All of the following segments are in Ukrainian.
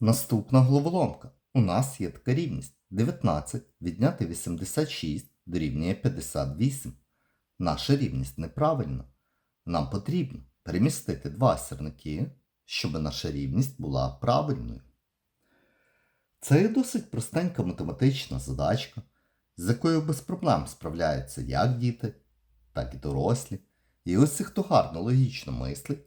Наступна головоломка. У нас є така рівність. 19 відняти 86 дорівнює 58. Наша рівність неправильна. Нам потрібно перемістити два сірники, щоб наша рівність була правильною. Це є досить простенька математична задачка, з якою без проблем справляються як діти, так і дорослі. І ось хто гарно логічно мислить,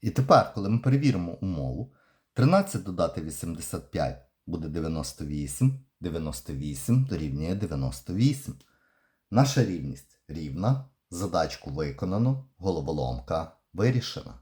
І тепер, коли ми перевіримо умову, 13 додати 85 буде 98, 98 дорівнює 98. Наша рівність рівна, задачку виконано, головоломка вирішена.